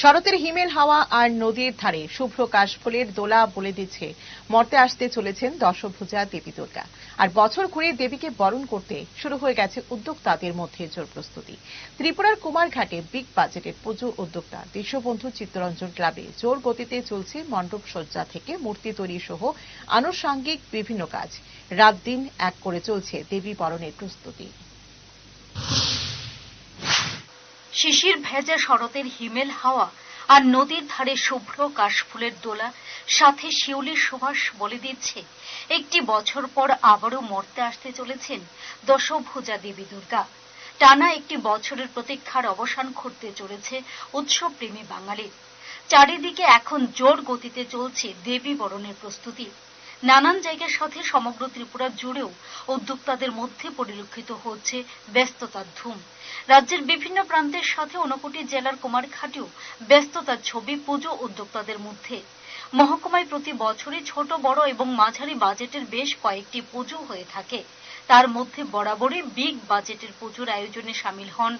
শরতের হিমেল হাওয়া আর নদীর ধারে শুভ্র কাশফুলের দোলা বলে দিচ্ছে, মর্তে আসতে চলেছেন দশভুজা দেবী দুর্গা। আর বছর ঘুরে দেবীকে বরণ করতে শুরু হয়ে গেছে উদ্যোক্তাদের মধ্যে জোর প্রস্তুতি। ত্রিপুরার কুমারঘাটে বিগ বাজেটের পুজো উদ্যোক্তা দেশবন্ধু চিত্তরঞ্জন ক্লাবে জোর গতিতে চলছে মণ্ডপ সজ্জা থেকে মূর্তি তৈরি সহ আনুষাঙ্গিক বিভিন্ন কাজ। রাত দিন এক করে চলছে দেবী বরণের প্রস্তুতি। শিশির ভেজা শরতের হিমেল হাওয়া আর নদীর ধারে শুভ্র কাশফুলের দোলা সাথে শিউলির সুবাস বলে দিচ্ছে, একটি বছর পর আবারও মরতে আসতে চলেছেন দশভুজা দেবী দুর্গা। টানা একটি বছরের প্রতীক্ষার অবসান ঘটতে চলেছে উৎসব প্রেমী বাঙালির। চারিদিকে এখন জোর গতিতে চলছে দেবী বরণের প্রস্তুতি। নানান জায়গার সাথে সমগ্র ত্রিপুরা জুড়েও উদ্যোক্তাদের মধ্যে পরিলক্ষিত হচ্ছে ব্যস্ততার ধুম। রাজ্যের বিভিন্ন প্রান্তের সাথে ঊনকোটি জেলার কুমারঘাটেও ব্যস্ততার ছবি পুজো উদ্যোক্তাদের মধ্যে। মহকুমায় প্রতি বছরই ছোট, বড় এবং মাঝারি বাজেটের বেশ কয়েকটি পুজো হয়ে থাকে। তার মধ্যে বরাবরই বিগ বাজেটের পুজোর আয়োজনে সামিল হন।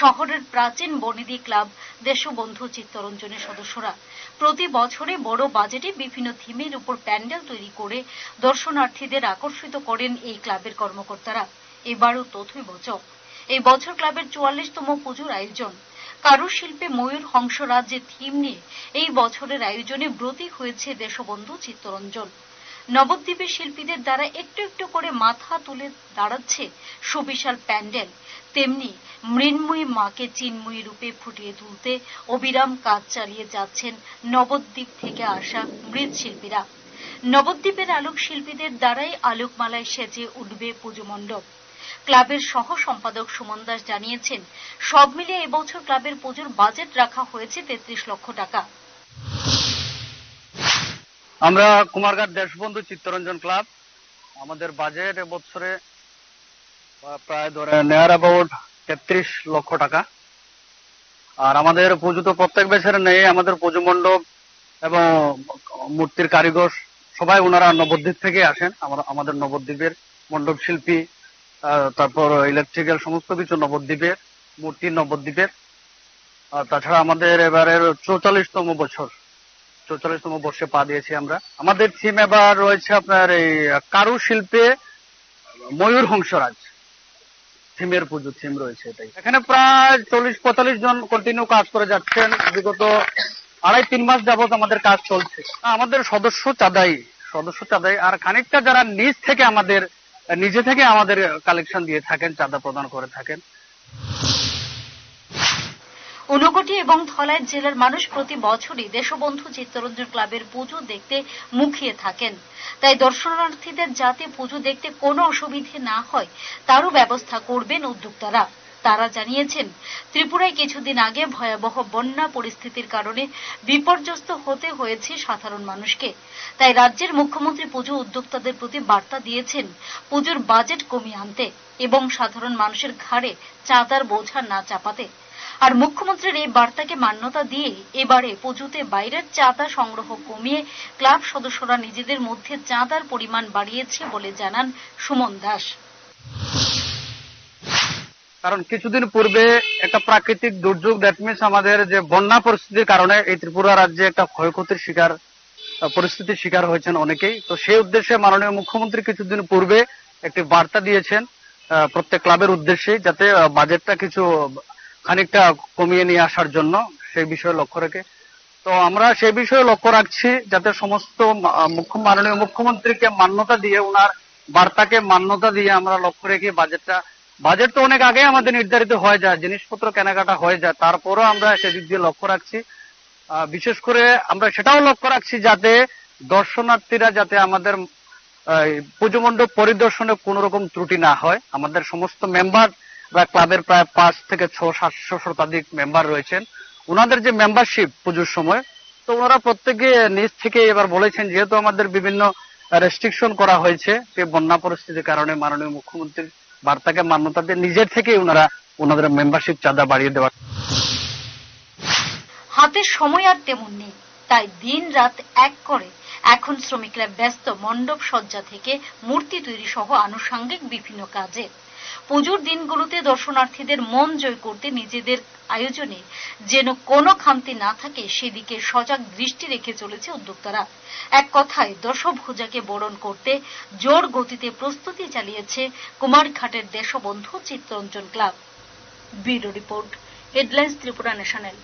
শহরের প্রাচীন বনিদি ক্লাব, দেশবন্ধু চিত্তরঞ্জনের সদস্যরা। প্রতি বছরে বড় বাজেটে বিভিন্ন থিমের উপর প্যান্ডেল তৈরি করে দর্শনার্থীদের আকর্ষিত করেন এই ক্লাবের কর্মকর্তারা। এবারও তথৈবচ এই বছর ক্লাবের চুয়াল্লিশতম পুজোর আয়োজন। কারুশিল্পে ময়ূর হংস রাজ্যের থিম নিয়ে এই বছরের আয়োজনে ব্রতী হয়েছে দেশবন্ধু চিত্তরঞ্জন। নবদ্বীপের শিল্পীদের দ্বারা একটু একটু করে মাথা তুলে দাঁড়াচ্ছে সুবিশাল প্যান্ডেল। তেমনি মৃন্ময়ী মাকে চিন্ময়ী রূপে ফুটিয়ে তুলতে অবিরাম কাজ চালিয়ে যাচ্ছেন নবদ্বীপ থেকে আসা মৃৎশিল্পীরা নবদ্বীপের আলোক শিল্পীদের দ্বারাই আলোকমালায় সেজে উঠবে পুজো মণ্ডপ। ক্লাবের সহ সম্পাদক সুমন দাস জানিয়েছেন, সব মিলিয়ে এবছর ক্লাবের পুজোর বাজেট রাখা হয়েছে তেত্রিশ লক্ষ টাকা। আমরা কুমারঘাট দেশবন্ধু চিত্তরঞ্জন ক্লাব, আমাদের বাজেট এবছরে প্রায় ধরে নেয়ার অ্যাবাউট তেত্রিশ লক্ষ টাকা। আর আমাদের পুজো তো প্রত্যেক বছর নেই, আমাদের পুজো মণ্ডপ এবং মূর্তির কারিগর সবাই ওনারা নবদ্বীপ থেকে আসেন, আমরা, আমাদের নবদ্বীপের মণ্ডপ শিল্পী তারপর ইলেকট্রিক্যাল সমস্ত কিছু নবদ্বীপের, মূর্তি নবদ্বীপের। তাছাড়া আমাদের এবারের চৌচল্লিশতম বছর। চৌচল্লিশতম বর্ষে পা দিয়েছি আমরা। আমাদের থিম এবার রয়েছে আপনার এই কারু শিল্পে ময়ূর হংসরাজ। থিমের পুজো থিম রয়েছে এটাই। এখানে প্রায় চল্লিশ, পঁয়তাল্লিশ জন কন্টিনিউ কাজ করে যাচ্ছেন। বিগত আড়াই, তিন মাস যাবত আমাদের কাজ চলছে। আমাদের সদস্য চাঁদাই সদস্য চাঁদাই। আর খানিকটা যারা নিজ থেকে আমাদের, নিজে থেকে আমাদের কালেকশন দিয়ে থাকেন, চাঁদা প্রদান করে থাকেন। ঊনকোটি এবং ধলাই জেলার মানুষ প্রতি বছরই দেশবন্ধু চিত্তরঞ্জন ক্লাবের পুজো দেখতে মুখিয়ে থাকেন। তাই দর্শনার্থীদের যাতে পুজো দেখতে কোনো অসুবিধে না হয়, তারও ব্যবস্থা করবেন উদ্যোক্তারা। তারা জানিয়েছেন, ত্রিপুরায় কিছুদিন আগে ভয়াবহ বন্যা পরিস্থিতির কারণে বিপর্যস্ত হতে হয়েছে সাধারণ মানুষকে। তাই রাজ্যের মুখ্যমন্ত্রী পুজো উদ্যোক্তাদের প্রতি বার্তা দিয়েছেন, পুজোর বাজেট কমিয়ে আনতে এবং সাধারণ মানুষের ঘাড়ে চাঁদার বোঝা না চাপাতে। আর মুখ্যমন্ত্রীর এই বার্তাকে মান্যতা দিয়ে এবারে পুজোতে বাইরের চাঁদা সংগ্রহ কমিয়ে ক্লাব সদস্যরা নিজেদের মধ্যে চাঁদার পরিমাণ বাড়িয়েছে বলে জানান সুমন দাস। কারণ কিছুদিন পূর্বে একটা প্রাকৃতিক দুর্যোগ দ্যাট মিনস আমাদের যে বন্যা পরিস্থিতির কারণে এই ত্রিপুরা রাজ্যে একটা ক্ষয়ক্ষতির শিকার পরিস্থিতির শিকার হয়েছেন অনেকেই। তো সেই উদ্দেশ্যে মাননীয় মুখ্যমন্ত্রী কিছুদিন পূর্বে একটি বার্তা দিয়েছেন প্রত্যেক ক্লাবের উদ্দেশ্যে যাতে বাজেটটা কিছু, খানিকটা কমিয়ে নিয়ে আসার জন্য সেই বিষয়ে লক্ষ্য রেখে। তো আমরা সেই বিষয়ে লক্ষ্য রাখছি, যাতে সমস্ত মাননীয় মুখ্যমন্ত্রীকে মান্যতা দিয়ে ওনার বার্তাকে মান্যতা দিয়ে আমরা লক্ষ্য রেখে বাজেটটা বাজেট তো অনেক আগে আমাদের নির্ধারিত হয়ে যায়, জিনিসপত্র কেনাকাটা হয়ে যায়, তারপরও আমরা সেদিক দিয়ে লক্ষ্য রাখছি। বিশেষ করে আমরা সেটাও লক্ষ্য রাখছি যাতে দর্শনার্থীরা যাতে আমাদের পুজো মণ্ডপ পরিদর্শনে কোনো রকম ত্রুটি না হয়। আমাদের সমস্ত মেম্বার বা ক্লাবের প্রায় পাঁচ থেকে ছ, সাতশো শতাধিক মেম্বার রয়েছেন। ওনাদের যে মেম্বারশিপ পুজোর সময়, তো ওনারা প্রত্যেকে নিজ থেকে এবার বলেছেন, যেহেতু আমাদের বিভিন্ন রেস্ট্রিকশন করা হয়েছে, যে বন্যা পরিস্থিতির কারণে মাননীয় মুখ্যমন্ত্রীর বার্তাকে মান্যতা দিয়ে নিজের থেকে ওনারা ওনাদের মেম্বারশিপ চাঁদা বাড়িয়ে দেওয়ার হাতে সময় আর তেমন নেই। তাই দিন রাত এক করে এখন শ্রমিকরা ব্যস্ত মণ্ডপ সজ্জা থেকে মূর্তি তৈরি সহ আনুষঙ্গিক বিভিন্ন কাজে। পুজোর দিনগুলোতে দর্শনার্থীদের মন জয় করতে নিজেদের আয়োজনে যেন কোনো খামতি না থাকে, সেদিকে সজাগ দৃষ্টি রেখে চলেছে উদ্যোক্তারা। এক কথায়, দশভুজাকে বরণ করতে জোর গতিতে প্রস্তুতি চালিয়েছে কুমারঘাটের Deshbandhu Chittaranjan club. Bureau report, headlines Tripura national.